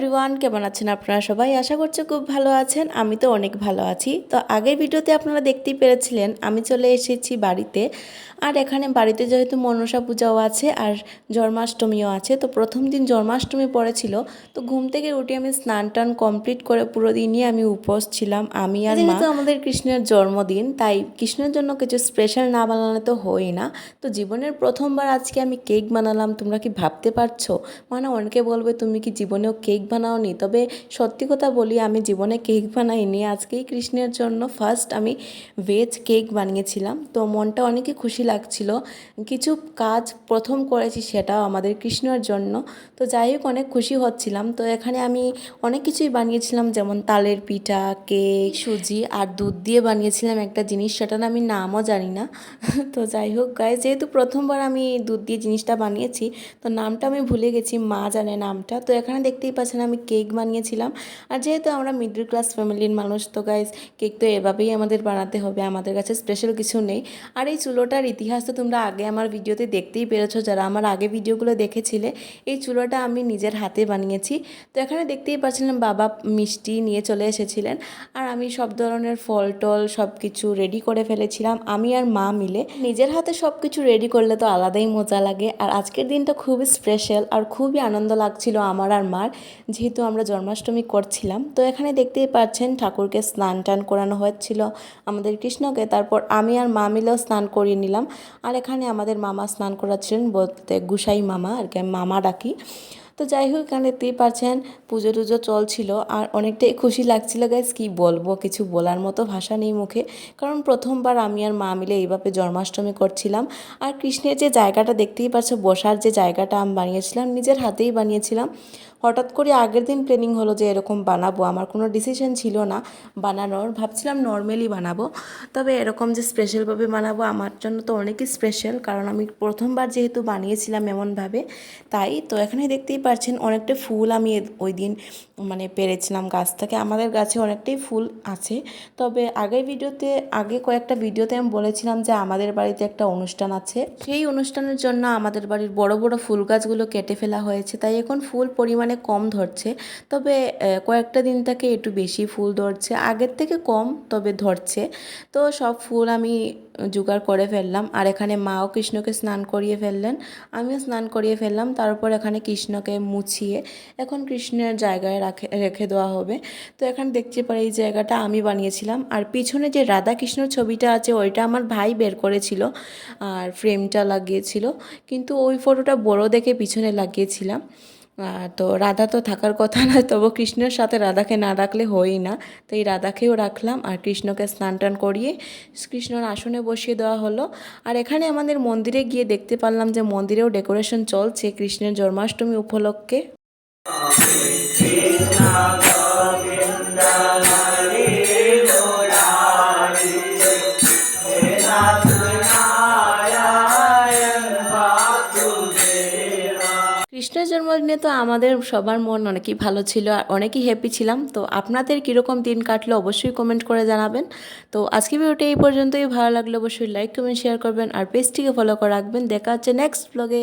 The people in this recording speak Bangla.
এভরিওয়ান কেমন আছেন আপনারা সবাই? আশা করছি খুব ভালো আছেন। আমি তো অনেক ভালো আছি। তো আগের ভিডিওতে আপনারা দেখতেই পেরেছিলেন, আমি চলে এসেছি বাড়িতে। আর এখানে বাড়িতে যেহেতু মনসা পূজাও আছে আর জন্মাষ্টমীও আছে, তো প্রথম দিন জন্মাষ্টমী পড়েছিল। তো ঘুম থেকে উঠে আমি স্নান টান কমপ্লিট করে পুরো দিনই আমি উপোস ছিলাম। আমি আর মা তো আমাদের কৃষ্ণের জন্মদিন, তাই কৃষ্ণের জন্য কিছু স্পেশাল না বানালে তো হই না। তো জীবনের প্রথমবার আজকে আমি কেক বানালাম, তোমরা কি ভাবতে পারছ? মানে অনেকে বলবে, তুমি কি জীবনেও কেক বানাওনি। তবে সত্যি কথা বলি, আমি জীবনে কেক বানাইনি। আজকেই কৃষ্ণের জন্য ফার্স্ট আমি ভেজ কেক বানিয়েছিলাম। তো মনটা অনেকই খুশি লাগছিল। কিছু কাজ প্রথম করেছি সেটাও আমাদের কৃষ্ণের জন্য। তো যাই হোক, অনেক খুশি হচ্ছিলাম। তো এখানে আমি অনেক কিছুই বানিয়েছিলাম, যেমন তালের পিঠা কেক সুজি আর দুধ দিয়ে বানিয়েছিলাম একটা জিনিস। সেটা না আমি নামও জানি না। তো যাই হোক গায়ে যেহেতু প্রথমবার আমি দুধ দিয়ে জিনিসটা বানিয়েছি, তো নামটা আমি ভুলে গেছি, মা জানে নামটা। তো এখানে দেখতেই পাচ্ছেন আমি কেক বানিয়েছিলাম। আর যেহেতু আমরা মিডল ক্লাস ফ্যামিলির মানুষ তো গাইজ কেক তো এভাবেই আমাদের বানাতে হবে, আমাদের কাছে স্পেশাল কিছু নেই। আর এই চুলোটার ইতিহাস তো তোমরা আগে আমার ভিডিওতে দেখতেই পেরেছ, যারা আমার আগে ভিডিওগুলো দেখেছিলে, এই চুলোটা আমি নিজের হাতে বানিয়েছি। তো এখানে দেখতেই পাচ্ছিলাম বাবা মিষ্টি নিয়ে চলে এসেছিলেন। আর আমি সব ধরনের ফল টল সব কিছু রেডি করে ফেলেছিলাম। আমি আর মা মিলে নিজের হাতে সব কিছু রেডি করলে তো আলাদাই মজা লাগে। আর আজকের দিনটা খুবই স্পেশাল আর খুবই আনন্দ লাগছিল আমার আর মার। যেহেতু আমরা জন্মাষ্টমী করছিলাম, তো এখানে দেখতেই পাচ্ছেন ঠাকুরকে স্নান টান করানো হচ্ছিল আমাদের কৃষ্ণকে। তারপর আমি আর মা মিলেও স্নান করিয়ে নিলাম। আর এখানে আমাদের মামা স্নান করাচ্ছিলেন বলতে গুসাই মামা, আর কি মামা ডাকি। তো যাই হোক, এখানে দেখতেই পাচ্ছেন পুজো টুজো চলছিল। আর অনেকটাই খুশি লাগছিল গাইজ কি বলব? কিছু বলার মতো ভাষা নেই মুখে। কারণ প্রথমবার আমি আর মা মিলে এইভাবে জন্মাষ্টমী করছিলাম। আর কৃষ্ণের যে জায়গাটা, দেখতেই পাচ্ছ, বসার যে জায়গাটা আমি বানিয়েছিলাম, নিজের হাতেই বানিয়েছিলাম। হঠাৎ করে আগের দিন প্ল্যানিং হলো যে এরকম বানাবো। আমার কোনো ডিসিশন ছিল না বানানোর। ভাবছিলাম নর্মালি বানাবো। তবে এরকম যে স্পেশালভাবে বানাবো, আমার জন্য তো অনেকই স্পেশাল কারণ আমি প্রথমবার যেহেতু বানিয়েছিলাম এমনভাবে, তাই তো এখানে দেখতেই পাচ্ছেন অনেকটা ফুল আমি ওই দিন মানে পেরেছিলাম গাছ থেকে। আমাদের গাছে অনেকটাই ফুল আছে। তবে আগের ভিডিওতে, আগে কয়েকটা ভিডিওতে আমি বলেছিলাম যে আমাদের বাড়িতে একটা অনুষ্ঠান আছে। সেই অনুষ্ঠানের জন্য আমাদের বাড়ির বড় বড় ফুল গাছগুলো কেটে ফেলা হয়েছে। তাই এখন ফুল পরিমাণে কম ধরছে। তবে কয়েকটা দিন থেকে একটু বেশি ফুল ধরছে। আগের থেকে কম, তবে ধরছে। তো সব ফুল আমি জোগাড় করে ফেললাম। আর এখানে মাও কৃষ্ণকে স্নান করিয়ে ফেললেন। আমিও স্নান করিয়ে ফেললাম। তারপর এখানে কৃষ্ণকে মুছিয়ে এখন কৃষ্ণের জায়গায় রাখে, রেখে দেওয়া হবে। তো এখানে দেখতে পারি এই জায়গাটা আমি বানিয়েছিলাম। আর পিছনে যে রাধা কৃষ্ণর ছবিটা আছে, ওইটা আমার ভাই বের করেছিল আর ফ্রেমটা লাগিয়েছিল। কিন্তু ওই ফটোটা বড় দেখে পিছনে লাগিয়েছিলাম। তো রাধা তো থাকার কথা না তবু কৃষ্ণের সাথে রাধাকে না রাখলে হয়ই না তো এই রাধাকেও রাখলাম আর কৃষ্ণকে স্নান টান করিয়ে কৃষ্ণর আসনে বসিয়ে দেওয়া হলো আর এখানে আমাদের মন্দিরে গিয়ে দেখতে পারলাম যে মন্দিরেও ডেকোরেশন চলছে কৃষ্ণের জন্মাষ্টমী উপলক্ষে জন্মদিনে তো আমাদের সবার মন অনেকই ভালো ছিল, আর অনেকই হ্যাপি ছিলাম। তো আপনাদের কীরকম দিন কাটলো অবশ্যই কমেন্ট করে জানাবেন। তো আজকে ভিডিওটি এই পর্যন্তই। ভালো লাগলে অবশ্যই লাইক কমেন্ট শেয়ার করবেন, আর পেজটিকে ফলো করে রাখবেন। দেখা হচ্ছে নেক্সট ব্লগে